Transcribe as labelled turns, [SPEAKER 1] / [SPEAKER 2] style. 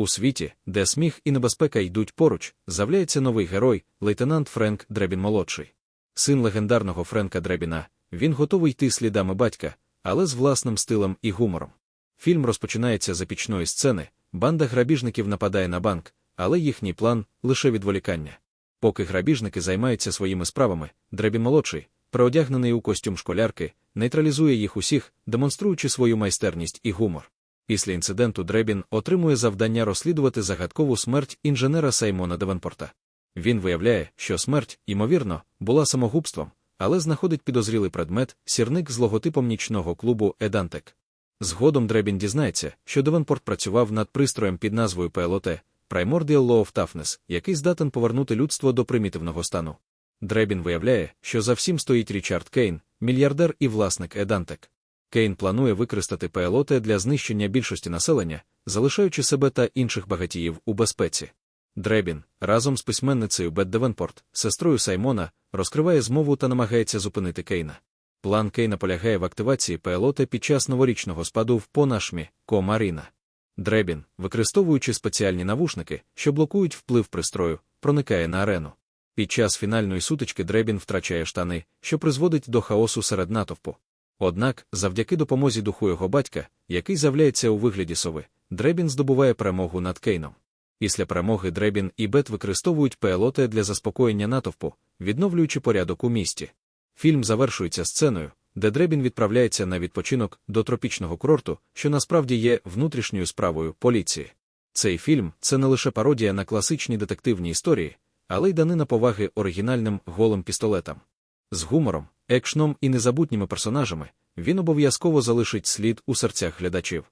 [SPEAKER 1] У світі, де сміх і небезпека йдуть поруч, з'являється новий герой, лейтенант Френк Дребін молодший. Син легендарного Френка Дребіна, він готовий йти слідами батька, але з власним стилем і гумором. Фільм розпочинається з епічної сцени, банда грабіжників нападає на банк, але їхній план лише відволікання. Поки грабіжники займаються своїми справами, Дребін молодший, переодягнений у костюм школярки, нейтралізує їх усіх, демонструючи свою майстерність і гумор. Після інциденту Дребін отримує завдання розслідувати загадкову смерть інженера Саймона Девенпорта. Він виявляє, що смерть, ймовірно, була самогубством, але знаходить підозрілий предмет сірник з логотипом нічного клубу Едантек. Згодом Дребін дізнається, що Девенпорт працював над пристроєм під назвою PLOT Primordial Law of Toughness, який здатен повернути людство до примітивного стану. Дребін виявляє, що за всім стоїть Річард Кейн, мільярдер і власник Едантек. Кейн планує використати ПЛОТ для знищення більшості населення, залишаючи себе та інших багатіїв у безпеці. Дребін разом з письменницею Бет Девенпорт, сестрою Саймона, розкриває змову та намагається зупинити Кейна. План Кейна полягає в активації ПЛОТ під час новорічного спаду в Понашмі, Комаріна. Дребін, використовуючи спеціальні навушники, що блокують вплив пристрою, проникає на арену. Під час фінальної сутички Дребін втрачає штани, що призводить до хаосу серед натовпу. Однак, завдяки допомозі духу його батька, який з'являється у вигляді сови, Дребін здобуває перемогу над Кейном. Після перемоги Дребін і Бет використовують ПЛОТ для заспокоєння натовпу, відновлюючи порядок у місті. Фільм завершується сценою, де Дребін відправляється на відпочинок до тропічного курорту, що насправді є внутрішньою справою поліції. Цей фільм це не лише пародія на класичні детективні історії, але й данина поваги оригінальним голим пістолетам. З гумором, екшном і незабутніми персонажами він обов'язково залишить слід у серцях глядачів.